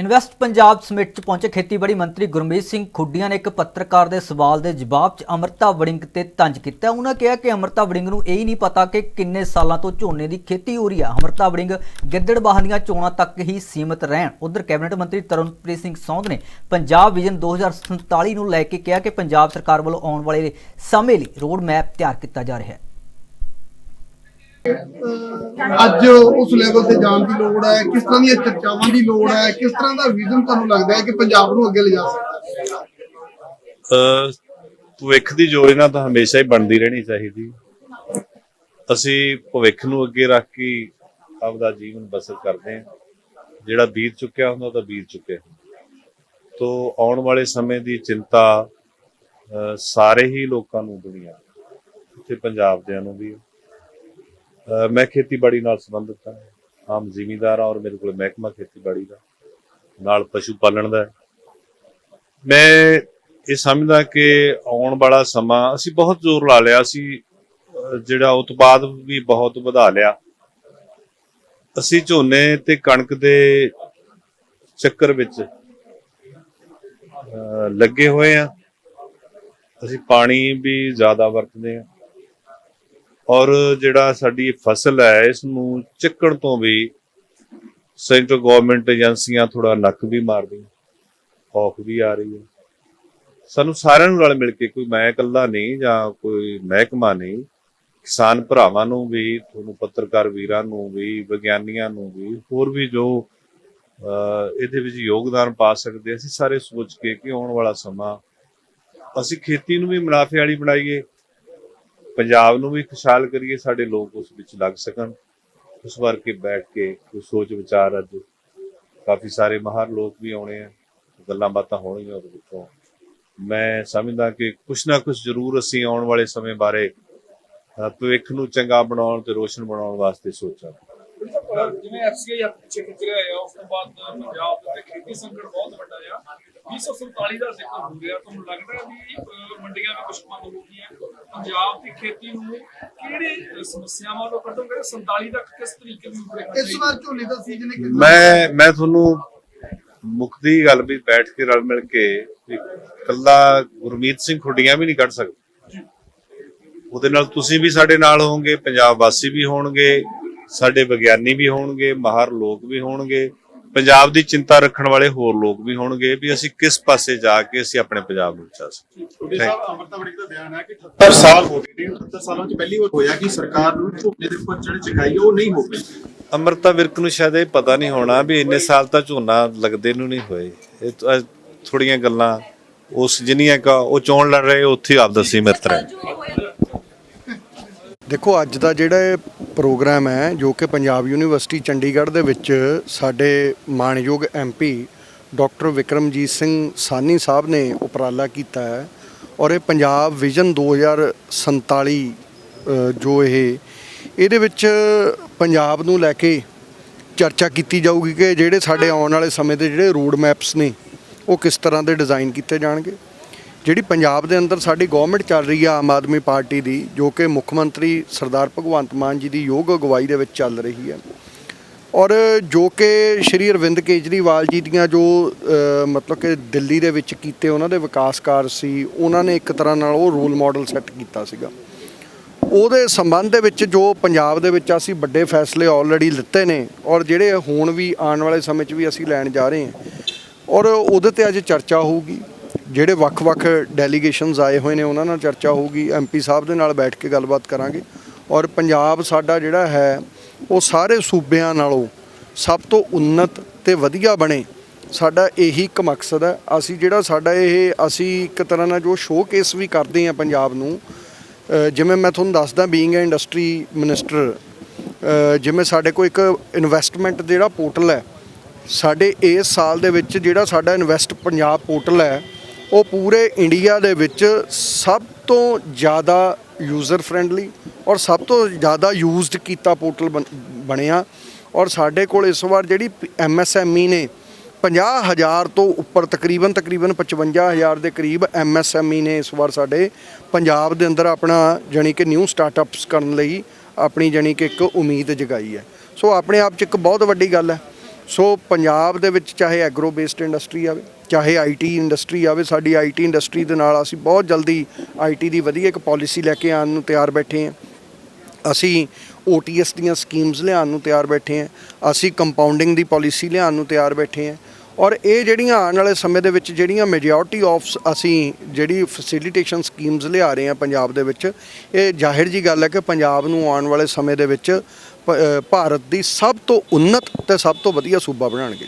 Invest Punjab summit ਚ ਪਹੁੰਚੇ ਖੇਤੀਬਾੜੀ ਮੰਤਰੀ ਗੁਰਮੀਤ ਸਿੰਘ ਖੁੱਡੀਆਂ ਨੇ ਇੱਕ ਪੱਤਰਕਾਰ ਦੇ ਸਵਾਲ ਦੇ ਜਵਾਬ ਚ ਅਮਰਤਾ ਵੜਿੰਗ ਤੇ ਤੰਜ ਕੀਤਾ। ਉਹਨਾਂ ਕਿਹਾ ਕਿ ਅਮਰਤਾ ਵੜਿੰਗ ਨੂੰ ਇਹ ਹੀ ਨਹੀਂ ਪਤਾ ਕਿ ਕਿੰਨੇ ਸਾਲਾਂ ਤੋਂ ਝੋਨੇ ਦੀ ਖੇਤੀ ਹੋ ਰਹੀ ਹੈ ਅਮਰਤਾ ਵੜਿੰਗ ਗਿੱਦੜਬਾਹਾਂ ਦੀਆਂ ਚੋਣਾਂ ਤੱਕ ਹੀ ਸੀਮਿਤ ਰਹਿਣ। ਉਧਰ ਕੈਬਨਿਟ ਮੰਤਰੀ ਤਰਨਪ੍ਰੀਤ ਸਿੰਘ ਸੌਂਧ ਨੇ ਪੰਜਾਬ ਵਿਜ਼ਨ 2047 ਨੂੰ ਲੈ ਕੇ ਕਿਹਾ ਕਿ ਪੰਜਾਬ ਸਰਕਾਰ ਵੱਲੋਂ ਆਉਣ ਵਾਲੇ ਸਮੇਂ ਲਈ ਰੋਡ ਮੈਪ ਤਿਆਰ ਕੀਤਾ ਜਾ ਰਿਹਾ ਹੈ। ਅੱਜ ਉਸ ਲੈਵਲ ਤੇ ਜਾਣ ਦੀ ਲੋੜ ਹੈ, ਕਿਸ ਤਰ੍ਹਾਂ ਦੀਆਂ ਚਰਚਾਵਾਂ ਦੀ ਲੋੜ ਹੈ, ਕਿਸ ਤਰ੍ਹਾਂ ਦਾ ਵਿਜ਼ਨ ਤੁਹਾਨੂੰ ਲੱਗਦਾ ਹੈ ਕਿ ਪੰਜਾਬ ਨੂੰ ਅੱਗੇ ਲਿਜਾ ਸਕਦਾ ਭਵਿੱਖ ਦੀ ਯੋਜਨਾ ਤਾਂ ਹਮੇਸ਼ਾ ਹੀ ਬਣਦੀ ਰਹਿਣੀ ਚਾਹੀਦੀ। ਅਸੀਂ ਭਵਿੱਖ ਨੂੰ ਅੱਗੇ ਰੱਖ ਕੇ ਆਪਦਾ ਜੀਵਨ ਬਸਰ ਕਰਦੇ ਹਾਂ। ਜਿਹੜਾ ਬੀਤ ਚੁੱਕਿਆ ਹੁੰਦਾ, ਉਹ ਬੀਤ ਚੁੱਕਿਆ ਤੋ, ਆਉਣ ਵਾਲੇ ਸਮੇਂ ਦੀ ਚਿੰਤਾ ਸਾਰੇ ਹੀ ਲੋਕਾਂ ਨੂੰ ਦੁਨੀਆ ਤੇ ਪੰਜਾਬ ਦਿਆਂ ਨੂੰ ਵੀ ਹੈ। ਮੈਂ ਖੇਤੀਬਾੜੀ ਨਾਲ ਸੰਬੰਧਿਤ ਹਾਂ। ਆਮ ਜ਼ਿਮੀਂਦਾਰ ਹਾਂ ਔਰ ਮੇਰੇ ਕੋਲ ਮਹਿਕਮਾ ਖੇਤੀਬਾੜੀ ਦਾ, ਨਾਲ ਪਸ਼ੂ ਪਾਲਣ ਦਾ ਮੈਂ ਇਹ ਸਮਝਦਾ ਕਿ ਆਉਣ ਵਾਲਾ ਸਮਾਂ ਅਸੀਂ ਬਹੁਤ ਜ਼ੋਰ ਲਾ ਲਿਆ ਸੀ ਜਿਹੜਾ ਉਤਪਾਦ ਵੀ ਬਹੁਤ ਵਧਾ ਲਿਆ। ਅਸੀਂ ਝੋਨੇ ਤੇ ਕਣਕ ਦੇ ਚੱਕਰ ਵਿੱਚ ਲੱਗੇ ਹੋਏ ਆ ਅਸੀਂ ਪਾਣੀ ਵੀ ਜ਼ਿਆਦਾ ਵਰਤਦੇ ਆ ਔਰ ਜਿਹੜਾ ਸਾਡੀ ਫਸਲ ਹੈ ਇਸ ਨੂੰ ਚੱਕਣ ਤੋਂ ਵੀ ਸੈਂਟਰ ਗਵਰਨਮੈਂਟ ਏਜੰਸੀਆਂ ਥੋੜਾ ਨੱਕ ਵੀ ਮਾਰਦੀਆਂ, ਔਖ ਵੀ ਆ ਰਹੀ ਹੈ। ਸਾਨੂੰ ਸਾਰਿਆਂ ਨੂੰ ਰਲ ਮਿਲ ਕੇ ਕੋਈ ਮੈਂ ਇਕੱਲਾ ਨਹੀਂ ਜਾਂ ਕੋਈ ਮਹਿਕਮਾ ਨਹੀਂ, ਕਿਸਾਨ ਭਰਾਵਾਂ ਨੂੰ ਵੀ, ਤੁਹਾਨੂੰ ਪੱਤਰਕਾਰ ਵੀਰਾਂ ਨੂੰ ਵੀ, ਵਿਗਿਆਨੀਆਂ ਨੂੰ ਵੀ, ਹੋਰ ਵੀ ਜੋ ਇਹਦੇ ਵਿੱਚ ਯੋਗਦਾਨ ਪਾ ਸਕਦੇ ਅਸੀਂ ਸਾਰੇ ਸੋਚ ਕੇ ਕਿ ਆਉਣ ਵਾਲਾ ਸਮਾਂ ਅਸੀਂ ਖੇਤੀ ਨੂੰ ਵੀ ਮੁਨਾਫੇ ਵਾਲੀ ਬਣਾਈਏ ਪੰਜਾਬ ਨੂੰ ਵੀ ਖੁਸ਼ਹਾਲ ਕਰੀਏ, ਸਾਡੇ ਲੋਕ ਉਸ ਵਿੱਚ ਲੱਗ ਸਕਣ। ਉਸ ਵਾਰ ਬੈਠ ਕੇ ਕੋਈ ਸੋਚ ਵਿਚਾਰ ਅੱਜ ਕਾਫੀ ਸਾਰੇ ਮਹਾਰ ਲੋਕ ਵੀ ਆਉਣੇ ਆ। ਗੱਲਾਂ ਬਾਤਾਂ ਹੋਣਗੀਆਂ ਉਹਦੇ ਵਿੱਚੋਂ। ਮੈਂ ਸਮਝਦਾ ਕਿ ਕੁਛ ਨਾ ਕੁਛ ਜ਼ਰੂਰ ਅਸੀਂ ਆਉਣ ਵਾਲੇ ਸਮੇਂ ਬਾਰੇ ਭਵਿੱਖ ਨੂੰ ਚੰਗਾ ਬਣਾਉਣ ਤੇ ਰੋਸ਼ਨ ਬਣਾਉਣ ਵਾਸਤੇ ਸੋਚਾਂਗੇ। ਜਿਵੇਂ ਐਫਸੀਆਈ ਆਪ ਪਿੱਛੇ ਖਿੱਚ ਰਿਹਾ ਹੈ ਉਸ ਤੋਂ ਬਾਅਦ ਪੰਜਾਬ ਦੇ ਖੇਤੀ ਸੰਕਟ ਬਹੁਤ ਵੱਡਾ ਆ 247 ਦਾ ਜ਼ਿਕਰ ਹੋ ਰਿਹਾ। ਤੁਹਾਨੂੰ ਲੱਗਦਾ ਵੀ ਮੰਡੀਆਂ ਵੀ ਕੁਝ ਬੰਦ ਹੋ ਗਈਆਂ। ਪੰਜਾਬ ਦੀ ਖੇਤੀ ਨੂੰ ਕਿਹੜੇ ਸਮੱਸਿਆਵਾਂ ਤੋਂ ਕੱਢੋਗੇ 47 ਤੱਕ ਕਿਸ ਤਰੀਕੇ ਦੀ ਉਪਰੇ ਇਸ ਵਾਰ ਝੋਨੇ ਦਾ ਸੀਜ਼ਨ ਹੈ ਮੈਂ ਮੈਂ ਤੁਹਾਨੂੰ ਮੁਕਦੀ ਗੱਲ ਵੀ ਬੈਠ ਕੇ ਰਲ ਮਿਲ ਕੇ ਵੀ ਕੱਲਾ ਗੁਰਮੀਤ ਸਿੰਘ ਖੁੱਡੀਆਂ ਵੀ ਨਹੀਂ ਕੱਢ ਸਕਦੇ। ਉਹਦੇ ਨਾਲ ਤੁਸੀਂ ਵੀ ਸਾਡੇ ਨਾਲ ਹੋਵੋਗੇ ਪੰਜਾਬ ਵਾਸੀ ਵੀ ਹੋਣਗੇ। ਸਾਡੇ ਵਿਗਿਆਨੀ ਵੀ ਹੋਣਗੇ ਮਾਹਰ ਲੋਕ ਵੀ ਹੋਣਗੇ ਪੰਜਾਬ ਦੀ ਚਿੰਤਾ ਰੱਖਣ ਵਾਲੇ ਹੋਰ ਲੋਕ ਵੀ ਹੋਣਗੇ ਵੀ ਅਸੀਂ ਕਿਸ ਪਾਸੇ ਜਾ ਕੇ ਅਸੀਂ ਆਪਣੇ ਪੰਜਾਬ ਨੂੰ ਬਚਾ ਸਕੀਏ। ਤੁਹਾਡੇ ਸਾਹਿਬ ਅਮਰਤਾ ਵੜਿੰਗ ਦਾ ਬਿਆਨ ਹੈ ਕਿ 78 ਸਾਲ ਹੋ ਗਏ ਨੇ 78 ਸਾਲਾਂ ਵਿੱਚ ਪਹਿਲੀ ਵਾਰ ਹੋਇਆ ਕਿ ਸਰਕਾਰ ਨੂੰ ਝੋਨੇ ਦੇ ਉੱਪਰ ਜਿਹੜੀ ਚੁਕਾਈ ਹੈ ਉਹ ਨਹੀਂ ਹੋ ਪਈ ਅਮਰਤਾ ਵਿਰਕ ਨੂੰ ਸ਼ਾਇਦ ਇਹ ਪਤਾ ਨਹੀਂ ਹੋਣਾ ਵੀ ਇੰਨੇ ਸਾਲ ਤਾਂ ਝੋਨਾ ਲੱਗਦੇ ਨੂੰ ਨਹੀਂ ਹੋਏ। ਇਹ ਥੋੜੀਆਂ ਗੱਲਾਂ ਉਸ ਜਿੰਨੀਆਂ ਕਾ ਉਹ ਚੋਣ ਲੜ ਰਹੇ ਉੱਥੇ ਆਪ ਦੱਸੀ ਮਿਰਤ ਰਹੇ। ਦੇਖੋ ਅੱਜ ਦਾ ਜਿਹੜਾ ਪ੍ਰੋਗਰਾਮ ਹੈ ਜੋ ਕਿ ਪੰਜਾਬ ਯੂਨੀਵਰਸਿਟੀ ਚੰਡੀਗੜ੍ਹ ਦੇ ਵਿੱਚ ਸਾਡੇ ਮਾਣਯੋਗ ਐਮਪੀ ਡਾਕਟਰ ਵਿਕਰਮਜੀਤ ਸਿੰਘ ਸਾਨੀ ਸਾਹਿਬ ਨੇ ਉਪਰਾਲਾ ਕੀਤਾ ਹੈ ਔਰ ਇਹ ਪੰਜਾਬ ਵਿਜ਼ਨ 2047 ਅ, ਜੋ ਇਹ ਇਹਦੇ ਵਿੱਚ ਪੰਜਾਬ ਨੂੰ ਲੈ ਕੇ ਚਰਚਾ ਕੀਤੀ ਜਾਊਗੀ ਕਿ ਜਿਹੜੇ ਸਾਡੇ ਆਉਣ ਵਾਲੇ ਸਮੇਂ ਦੇ ਜਿਹੜੇ ਰੋਡ ਮੈਪਸ ਨੇ ਉਹ ਕਿਸ ਤਰ੍ਹਾਂ ਦੇ ਡਿਜ਼ਾਈਨ ਕੀਤੇ ਜਾਣਗੇ। ਜਿਹੜੀ ਪੰਜਾਬ ਦੇ ਅੰਦਰ ਸਾਡੀ ਗਵਰਨਮੈਂਟ ਚੱਲ ਰਹੀ ਆ ਆਮ ਆਦਮੀ ਪਾਰਟੀ ਦੀ, ਜੋ ਕਿ ਮੁੱਖ ਮੰਤਰੀ ਸਰਦਾਰ ਭਗਵੰਤ ਮਾਨ ਜੀ ਦੀ ਯੋਗ ਅਗਵਾਈ ਦੇ ਵਿੱਚ ਚੱਲ ਰਹੀ ਹੈ ਔਰ ਜੋ ਕਿ ਸ਼੍ਰੀ ਅਰਵਿੰਦ ਕੇਜਰੀਵਾਲ ਜੀ ਦੀਆਂ ਜੋ ਮਤਲਬ ਕਿ ਦਿੱਲੀ ਦੇ ਵਿੱਚ ਕੀਤੇ ਉਹਨਾਂ ਦੇ ਵਿਕਾਸ ਕਾਰਜ ਸੀ, ਉਹਨਾਂ ਨੇ ਇੱਕ ਤਰ੍ਹਾਂ ਨਾਲ ਉਹ ਰੋਲ ਮਾਡਲ ਸੈੱਟ ਕੀਤਾ ਸੀਗਾ। ਉਹਦੇ ਸੰਬੰਧ ਦੇ ਵਿੱਚ ਜੋ ਪੰਜਾਬ ਦੇ ਵਿੱਚ ਅਸੀਂ ਵੱਡੇ ਫੈਸਲੇ ਆਲਰੇਡੀ ਲਿੱਤੇ ਨੇ, ਔਰ ਜਿਹੜੇ ਹੁਣ ਵੀ ਆਉਣ ਵਾਲੇ ਸਮੇਂ 'ਚ ਵੀ ਅਸੀਂ ਲੈਣ ਜਾ ਰਹੇ ਹਾਂ, ਔਰ ਉਹਦੇ ਤੇ ਅੱਜ ਚਰਚਾ ਹੋਊਗੀ। ਜਿਹੜੇ ਵੱਖ-ਵੱਖ ਡੈਲੀਗੇਸ਼ਨਸ ਆਏ ਹੋਏ ਨੇ, ਉਹਨਾਂ ਨਾਲ ਚਰਚਾ ਹੋਊਗੀ ਐਮਪੀ ਸਾਹਿਬ ਦੇ ਨਾਲ ਬੈਠ ਕੇ ਗੱਲਬਾਤ ਕਰਾਂਗੇ। ਔਰ ਪੰਜਾਬ ਸਾਡਾ ਜਿਹੜਾ ਹੈ, ਉਹ ਸਾਰੇ ਸੂਬਿਆਂ ਨਾਲੋਂ ਸਭ ਤੋਂ ਉੱਨਤ ਤੇ ਵਧੀਆ ਬਣੇ। ਸਾਡਾ ਇਹੀ ਇੱਕ ਮਕਸਦ ਹੈ। ਅਸੀਂ ਜਿਹੜਾ ਸਾਡਾ ਇਹ, ਅਸੀਂ ਇੱਕ ਤਰ੍ਹਾਂ ਨਾਲ ਜੋ ਸ਼ੋਕੇਸ ਵੀ ਕਰਦੇ ਹਾਂ ਪੰਜਾਬ ਨੂੰ ਜਿਵੇਂ ਮੈਂ ਤੁਹਾਨੂੰ ਦੱਸਦਾ ਬੀਇੰਗ ਐ ਇੰਡਸਟਰੀ ਮਿਨਿਸਟਰ ਜਿਵੇਂ ਸਾਡੇ ਕੋਲ ਇੱਕ ਇਨਵੈਸਟਮੈਂਟ ਜਿਹੜਾ ਪੋਰਟਲ ਹੈ, ਸਾਡੇ ਇਸ ਸਾਲ ਦੇ ਵਿੱਚ ਜਿਹੜਾ ਸਾਡਾ ਇਨਵੈਸਟ ਪੰਜਾਬ ਪੋਰਟਲ ਹੈ ਉਹ ਪੂਰੇ ਇੰਡੀਆ ਦੇ ਵਿੱਚ ਸਭ ਤੋਂ ਜ਼ਿਆਦਾ ਯੂਜ਼ਰ ਫ੍ਰੈਂਡਲੀ ਔਰ ਸਭ ਤੋਂ ਜ਼ਿਆਦਾ ਯੂਜ਼ਡ ਕੀਤਾ ਪੋਰਟਲ ਬਣ- ਬਣਿਆ। ਔਰ ਸਾਡੇ ਕੋਲ ਇਸ ਵਾਰ ਜਿਹੜੀ ਐਮਐਸਐਮਈ ਨੇ 50000 ਤੋਂ ਉੱਪਰ, ਤਕਰੀਬਨ ਤਕਰੀਬਨ 55000 ਦੇ ਕਰੀਬ ਐਮਐਸਐਮਈ ਨੇ ਇਸ ਵਾਰ ਸਾਡੇ ਪੰਜਾਬ ਦੇ ਅੰਦਰ ਆਪਣਾ ਜਾਣੀ ਕਿ ਨਿਊ ਸਟਾਰਟਅਪਸ ਕਰਨ ਲਈ ਆਪਣੀ ਜਾਣੀ ਕਿ ਇੱਕ ਉਮੀਦ ਜਗਾਈ ਹੈ। ਸੋ ਆਪਣੇ ਆਪ 'ਚ ਇੱਕ ਬਹੁਤ ਵੱਡੀ ਗੱਲ ਹੈ। ਸੋ ਪੰਜਾਬ ਦੇ ਵਿੱਚ ਚਾਹੇ ਐਗਰੋ ਬੇਸਡ ਇੰਡਸਟਰੀ ਆਵੇ, ਚਾਹੇ ਆਈਟੀ ਇੰਡਸਟਰੀ ਆਵੇ, ਸਾਡੀ ਆਈਟੀ ਇੰਡਸਟਰੀ ਦੇ ਨਾਲ ਅਸੀਂ ਬਹੁਤ ਜਲਦੀ ਆਈਟੀ ਦੀ ਵਧੀਆ ਇੱਕ ਪਾਲਿਸੀ ਲੈ ਕੇ ਆਉਣ ਨੂੰ ਤਿਆਰ ਬੈਠੇ ਹਾਂ। ਅਸੀਂ OTS ਦੀਆਂ ਸਕੀਮਸ ਲਿਆਉਣ ਨੂੰ ਤਿਆਰ ਬੈਠੇ ਹਾਂ। ਅਸੀਂ ਕੰਪਾਊਂਡਿੰਗ ਦੀ ਪਾਲਿਸੀ ਲਿਆਉਣ ਨੂੰ ਤਿਆਰ ਬੈਠੇ ਹਾਂ। ਔਰ ਇਹ ਜਿਹੜੀਆਂ ਆਉਣ ਵਾਲੇ ਸਮੇਂ ਦੇ ਵਿੱਚ ਜਿਹੜੀਆਂ ਮੈਜੋਰਟੀ ਆਫ ਅਸੀਂ ਜਿਹੜੀ ਫੈਸਿਲਿਟੇਸ਼ਨ ਸਕੀਮਸ ਲਿਆ ਰਹੇ ਹਾਂ ਪੰਜਾਬ ਦੇ ਵਿੱਚ, ਇਹ ਜ਼ਾਹਿਰ ਜੀ ਗੱਲ ਹੈ ਕਿ ਪੰਜਾਬ ਨੂੰ ਆਉਣ ਵਾਲੇ ਸਮੇਂ ਦੇ ਵਿੱਚ ਭਾਰਤ ਦੀ ਸਭ ਤੋਂ ਉੱਨਤ ਤੇ ਸਭ ਤੋਂ ਵਧੀਆ ਸੂਬਾ ਬਣਾਉਣਗੇ